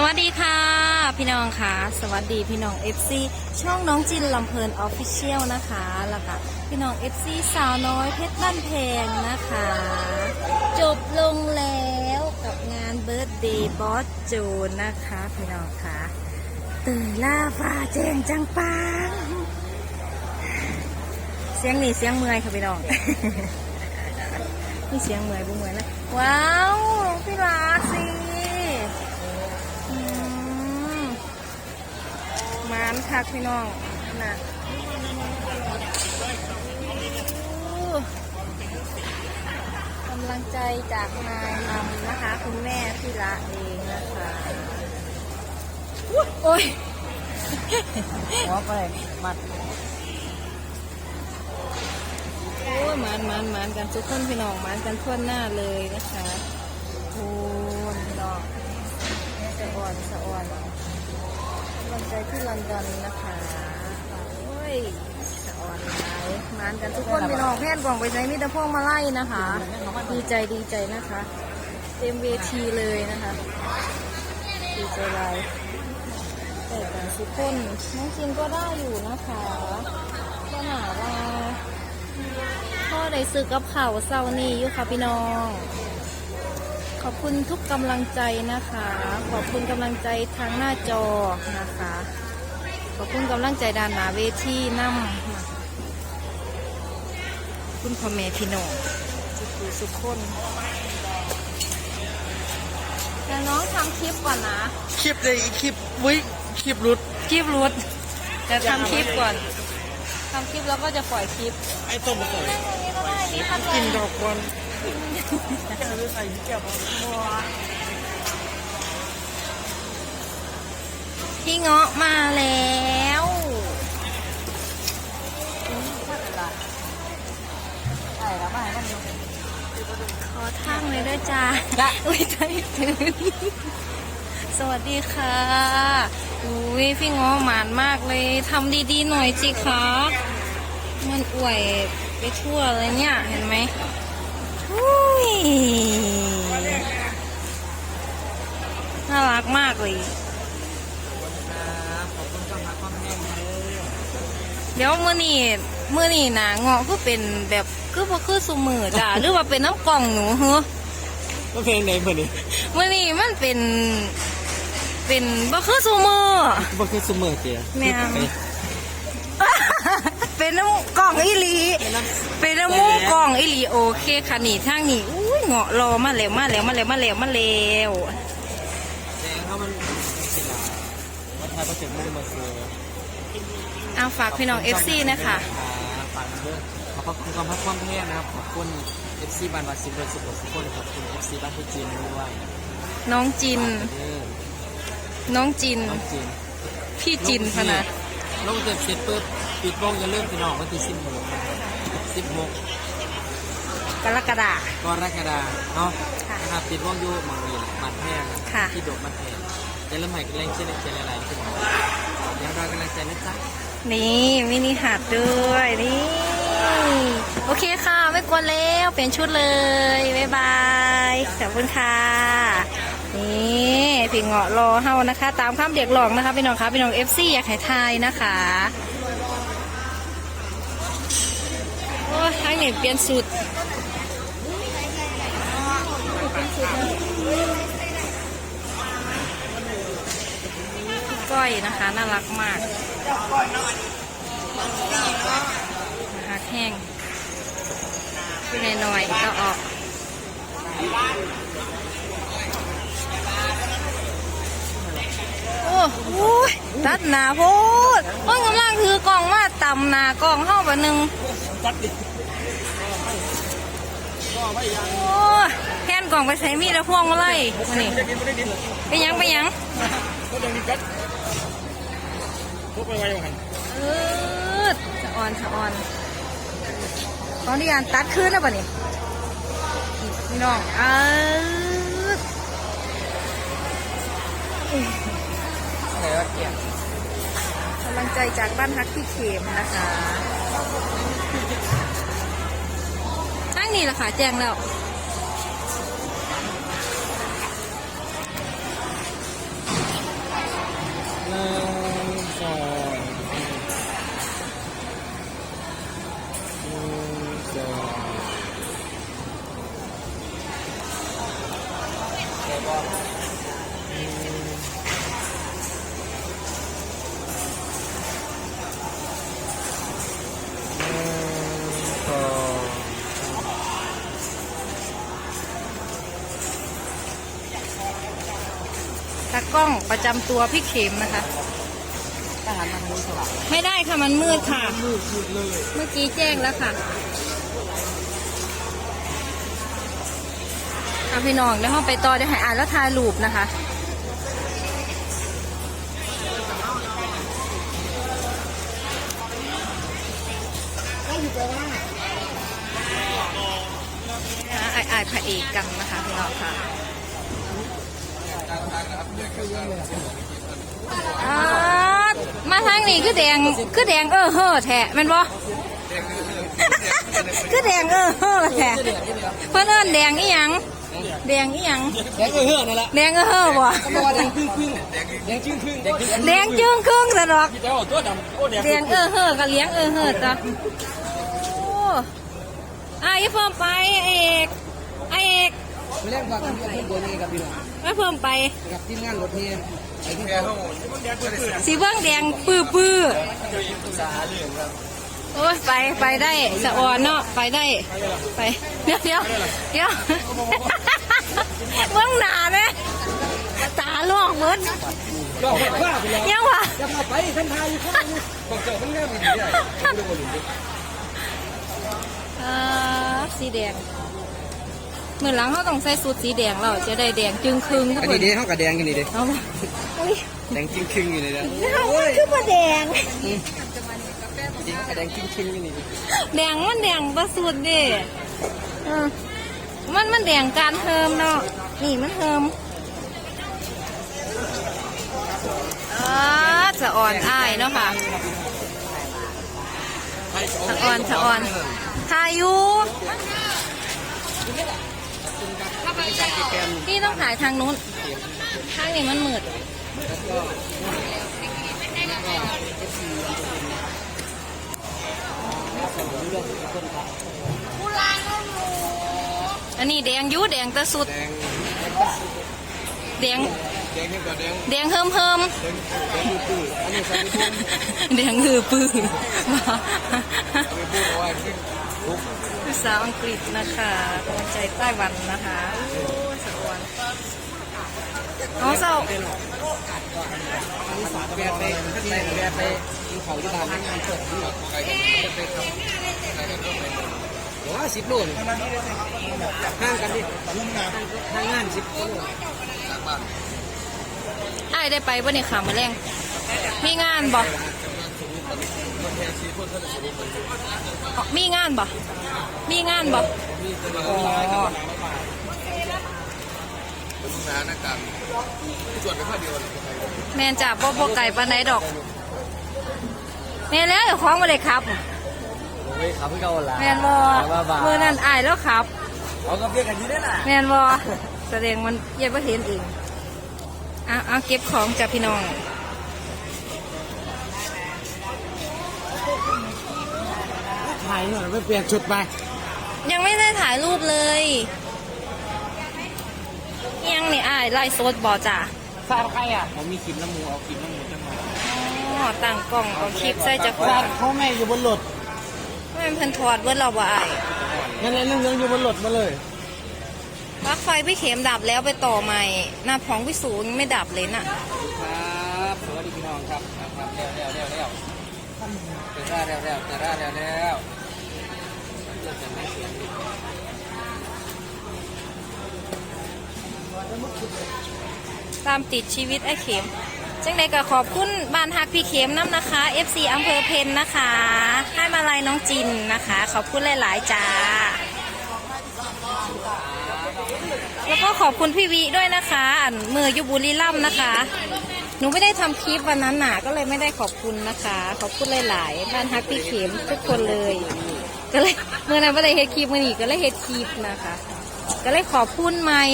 สวัสดีค่ะ พี่น้องค่ะ สวัสดีพี่น้อง FC ช่องน้องจินลำเพลินออฟฟิเชียลนะคะแล้วก็พี่น้อง FC สาวน้อยเพชรบ้านแพงนะคะ จบลงแล้วกับงานเบิร์ d เดย์บอสโจนนะคะ พี่น้องค่ะตื่นล่าฟ้าแจ้งจังปังเสียงนี่เสียงเมื่อยค่ะพี่น้องนี่เสียงเมื่อยบุ้งเมื่อยนะว้าวพี่ลาสิอืม มานคักพี่น้องน่ะกำลังใจจากนายนำนะคะ คุณแม่พี่ละเองนะคะอุ๊ยโอ้ยหัวไปมัดโอ้ยมานมานมานกันทุกคนพี่น้องมานกันทั่วหน้าเลยนะคะโอ้ยพี่น้องสะอ่อนสะอ่อนำลังใจที่ลอนดอนนะคะโอ้ยสะอ่อนหลมานกันทุกคนพี่น้องแพทย์กล่องไปใช้มิตรพวงมาไล่นะคะ ดีใจดีใจนะคะ เต็มเวทีเลยนะคะ ดีใจหลายแต่กันทุกคนน้องจินก็ได้อยู่นะคะก็หนาว่าพ่อได้ซื้อกับข่าวเศร้านี้อยู่ค่ะพี่น้อง อบคุณทุกกำลังใจนะคะ ขอบคุณกำลังใจทางหน้าจอนะคะ ขอบคุณกำลังใจด้านหน้าเวทีนำนะคะขอบคุณพ่อแม่พี่น้องสุขุสุขคนเดี๋ยวน้องทำคลิปก่อนนะ คลิปเลยคลิปวิคลิปรุดคลิปรุดจะทำคลิปก่อนทำคลิปแล้วก็จะปล่อยคลิป ไอ้ต้มมาใส่นี่ก็ได้นี่ค่ะกินดอกบอล ใส่แก้วพี่เงาะมาแล้วใช่แล้วมาให้มันดูขอทั้งเลยด้วยจ้าอุ้ยใจถึงสวัสดีค่ะอุ้ยพี่เงาะหมานมากเลยทำดีๆหน่อยจิคะมันอวยไปทั่วเลยเนี่ย เห็นไหมอุ้ย น่ารักมากเลยขอบคุณความรักความแห้งเลย เดี๋ยวมื่อนี้มื่อนี้นะเงาะก็เป็นแบบคือบ่คือสุมือจ้ะหรือว่าเป็นน้ำกล่องหนูเหรอก็เพลงไหนเพื่อนนี่มื่อนี้มันเป็นเป็นบ่คือสุมือบ่คือซูเมอร์เจียแม่งเป็นน้ำกล่องอีหลี เป็นน้ำมูกกล่องอีหลีโอเคค่ะนี่ทางนี้อุ้ย เงาะรอมาแล้วมาแล้วมาแล้วมาแล้วมาแล้วแดงเขามันศิลาวัดไทยประเสริฐไม่ได้มาซื้อเอาฝากพี่น้อง FC นะคะฝากเด้อขอบคุณความรักความแห้งนะครับขอบคุณ FC บ้านวาสิบเดือนสิบหกสิบคนขอบคุณ FC บ้านที่จีนด้วยน้องจินเด้อน้องจินน้องจีนพี่จินพะนะลงเสร็จเสร็จปุ๊บปิดวงอย่าลืมพี่น้องวันที่สิบหกสิบหก กรกฎา กรกฎาเนาะค่ะนะครับปิดวงอยู่หมองนี้บัตรแพงค่ะ ที่โดดบัตรแพงอย่าลืมให้กำลังใจเจริญอะไรขึ้นยังรอกำลังใจนะจ๊ะนี่มินิหัดด้วยนี่ โอเคค่ะ ไม่กวนแล้วเปลี่ยนชุดเลย บ๊ายบายขอบคุณค่ะ นี่พี่เงาะรอเฮานะคะ ตามคำเด็กหลอกนะคะพี่น้องคะพี่น้องเอฟซีอยากให้ทายนะคะ โอ้ยทางนี้เปลี่ยนสุดก้อยนะคะ น่ารักมากหักแห้งขึ้นหน่อยก็ออกโอ้โหตัดหนาโพดเพิ่งกำลังถือกล่องมาต่ำหนากล่องเข้าไปหนึ่ง จัดดิโอ้ยแค่นกล่องไปใส่มีดแล้วพวงมาไล่มานี่ไปยังไปยังก็ยังมีกัดพวกไปไว้กันเออสะออนสะออนตอนนี้อ่านตัดขึ้นแล้วป่ะนี่พี่น้องเออไหนว่าเกี่ยงกำลังใจจากบ้านฮักที่เข็มนะคะ ตั้งนี่แหละค่ะ แจ้งแล้ว ล้องประจำตัวพี่เข็มนะคะทหารมันรู้สว่างไม่ได้ค่ะมันมืดค่ะ มืดมืดเลยเมื่อกี้แจ้งแล้วค่ะเอาพี่น้องเดี๋ยวเราไปต่อเดี๋ยวให้อ่านแล้วทายรูปนะคะไอ้ไอ้พระเอกกันนะคะพี่น้องค่ะ มาทางนี้คือแดงคือแดงเออเฮ้อแท้แมันบ่คือแดงเออเฮ้อแท้เพิ่นเอิ้นแดงอีหยังแดงอีหยังแดงเออเฮือนั่นแหละแดงเออเฮ้อบ่ก็บอกว่าแดงครึ่งครึ่งแดงครึ่งครึ่งแดงครึ่งแดงจึงครึ่งซะดอกเจ้าตัวดำโอ้แดงแดงเออเฮ้อก็เลี้ยงเออเฮ้อจ้ะโอ้อะอย่าเพิ่มไปไอ้เอกไอ้เอก ไม่เล่นว่ากันที่ขึ้นบนนี่กับพี่น้องไม่เพิ่มไปกับทีมงานรถเฮียไอ้ที่เขาสีเบื้องแดงปื้อปื้อสาเหลืองครับโอ้ยไปไปได้สะออนเนาะไปได้ไปเดี๋ยวเดี๋ยวเดี๋ยวเบื้องหน้าเนี่ยตาลอกเหมือนก็เห็นว่าไปแล้วยังวะจะมาไปท่านทายอยู่ข้างนี้บอกเจอมันง่ายมันดีได้ไม่รู้ว่าหลุดเออสีแดงเห มือนหลังเขาต้องใส่สูทสีแดงเราจะได้แดงจึงครึงทุกอันคนี้นเด้เขากับแดงกันนี่เด้เอามาอุ้ยแดงจิ้งครึ่งอยู่นี่เด้คือมาแดงจริงแดงจิ้งครึ่งอยู่นี่แดงมันแดงประสุดดิเออมันมันแดงการเทิมเนาะนี่มันเทิมอ่าสะอ่อนอ้ายเนาะค่ะสะอ่อนสะอ่อนทายุ พี่ต้องถ่ายทางนู้น ข้างนี้มันมืดอันนี้แดงยูแดงตะสุด แดง แดงเฮิมเฮิมแดงหือปื้อ คือสาวอังกฤษนะคะกำลังใจไต้หวันนะคะโอ้สะอวนเอาเศร้าแบไปแบกแบไปกินเขาที่บ้านนั่งงานเปิดที่แบบไก่ไปทำเดี๋ยวว่าสิบโลนี่ห่างกันดิห่างงานสิบโลไอ้ได้ไปบ่เนี่ยค่ะมาแรงมีงานบ่ มีงานบ่มีงานบ่อ๋อเป็นสถานการณ์ที่ส่วนเป็นภาพเดียวกันแม่นจ่าบ่บ่ไก่ปานไหนดอก แม่นแล้วเดี๋ยวคล้องมาเลยครับโอ้ยขับให้เขาละแม่นบ่มือนั่นอายแล้วครับเอากับเพื่อนกันดีได้น่ะแม่นบ่แสดงมันเย็บว่าเห็นเองเอาเอาเก็บของจากพี่น้อง ถ่ายหน่อยไม่เปลี่ยนชุดไป ยังไม่ได้ถ่ายรูปเลยยังนี่อายไล่โซดบ่จ้ะทราบใครอะผมมีคลิปน้ำมูเอาคลิปน้ำมูจังหวะอ๋อตั้งกล้องเอาคลิปใส่จากกล้องเขาแม่อยู่บนรถแม่นเพิ่นถอดเบิดเราบ่อายนั่นเลยเรื่องอยู่บนรถมาเลยปลั๊กไฟพี่เข็มดับแล้วไปต่อใหม่ หน้าพองพี่สูงไม่ดับเลยน่ะครับสวัสดีพี่น้องครับครับเร็วเร็วเร็วเร็วเร็วเร็วเร็วเร็วเร็วเร็ว ตามติดชีวิตไอ้เข็มจังใดก็ขอบคุณบ้านฮักพี่เข็มน้ำนะคะ FC อำเภอเพนนะคะ ให้มาลายน้องจินนะคะ ขอบคุณหลาย ๆ จ้า แล้วก็ขอบคุณพี่วิด้วยนะคะอันมือยูบุรีรัมย์นะคะ หนูไม่ได้ทำคลิปวันนั้นหน่ะก็เลยไม่ได้ขอบคุณนะคะ ขอบคุณหลาย ๆ บ้านฮักพี่เข็มทุกคนเลย ก็เลยเมื่อนั้นไม่ได้เฮ็ดคลิปมื่อนี้ก็เลยเฮ็ดคลิปนะคะ ก็เลยขอบคุณใหม่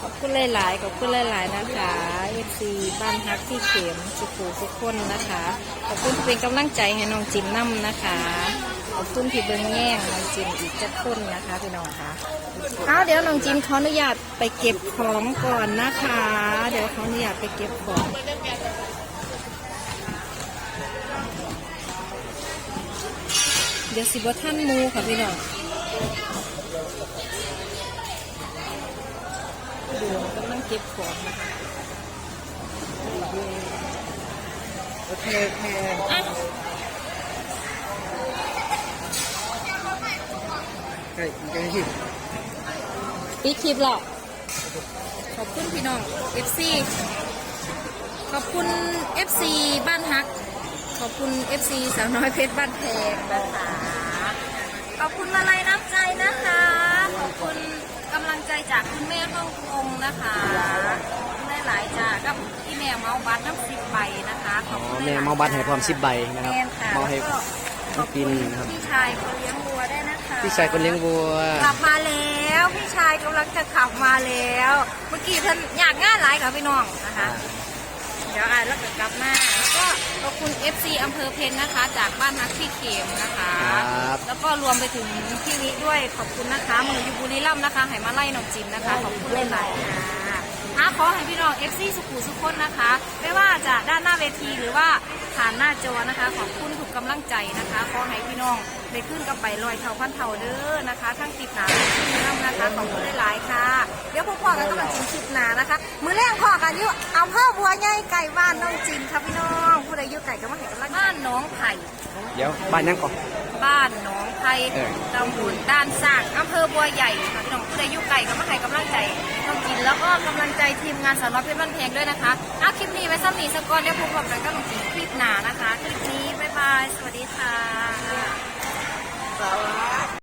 ขอบคุณหลายๆขอบคุณหลายๆนะคะเอฟซีบ้านฮักที่เข็มสุขูสุขคนนะคะ ขอบคุณที่เป็นกำลังใจให้น้องจิมน้ำนะคะ ขอบคุณที่เบิ่งแย่งน้องจิมอีกจักคนนะคะพี่น้องคะเอาเดี๋ยวน้องจิมขออนุญาตไปเก็บของก่อนนะคะ เดี๋ยวขออนุญาตไปเก็บของ ดี๋ยวสิบท่านหมูค่ะพี่น้องดูกำลังเก็บของนะคะโอเคโอเคอะใช่ใช่ที่ปิดคลิปหรอกขอบคุณพี่น้อง FC ขอบคุณ FC บ้านฮัก ขอบคุณ FC สาวน้อยเพชรบ้านแพงนะคะ ขอบคุณมาลัยน้ำใจนะคะ ขอบคุณกำลังใจจากคุณแม่ฮ่องกงนะคะได้หลายๆจากกับพี่แม่เมาบัตรน้ำสิบใบนะคะขอบคุณแม่หลยๆเมาบัตรให้พร้อมสิบใบนะครับแม่ค่ะเมาให้แล้วก็น้องปินนะครับ พี่ชายคนเลี้ยงวัวได้วยนะคะพี่ชายคนเลี้ยงวัวกลับมาแล้วพี่ชายกำลังจะขับมาแล้ว เมื่อกี้ท่านอยากง่ายหลายกับพี่น้องนะคะ เดี๋ยวอ่านแล้วก็กลับมาแล้วก็ ขอบคุณ FC อำเภอเพนนะคะ จากบ้านนักที่เข็มนะคะ ครับ แล้วก็รวมไปถึงพี่วิด้วยขอบคุณนะคะมืออยูบุรีรัมย์นะคะไหมาไล่นองจิมนะคะ ขอบคุณหลายๆค่ะอะขอให้พี่น้อง FC สุขุสุขคนนะคะ ไม่ว่าจะด้านหน้าเวทีหรือว่าผ่านหน้าจอนะคะ ขอบคุณทุกกำลังใจนะคะขอให้พี่น้องได้ขึ้นกับไปลอยเท่าพันเท่าเด้อนะคะ ทั้งติดหนาทั้งติดน้ำนะคะขอบคุณหลายๆค่ะ เดี๋ยวพวกพ่อกันก็มาจิมคลิปหนานะคะ มือแรกพ่อกันอยู่เอาพ่อบัวใหญ่ไก่บ้านน้องจิมครับพี่น้องผู้ใด ยู่ไก่ก็มาให้กังบ้านหน้องไผ่เดี๋ยวบ้านยังก่อน บ้านหนองไผ่ตำบลด้านสร้างอำเภอบัวใหญ่ค่ะพี่น้องผู้ใดอยู่ไก่ก็มาให้กำลังใจต้องกินแล้วก็กำลังใจทีมงานสารวัตรเพชรบ้านแพงด้วยนะคะอ่คลิปนี้ไว้ซ้ำนี้สกกอนได้พบกับกันก็ลงกินคลิปหนานะคะคลิปนี้บ๊ายบายสวัสดีค่ะ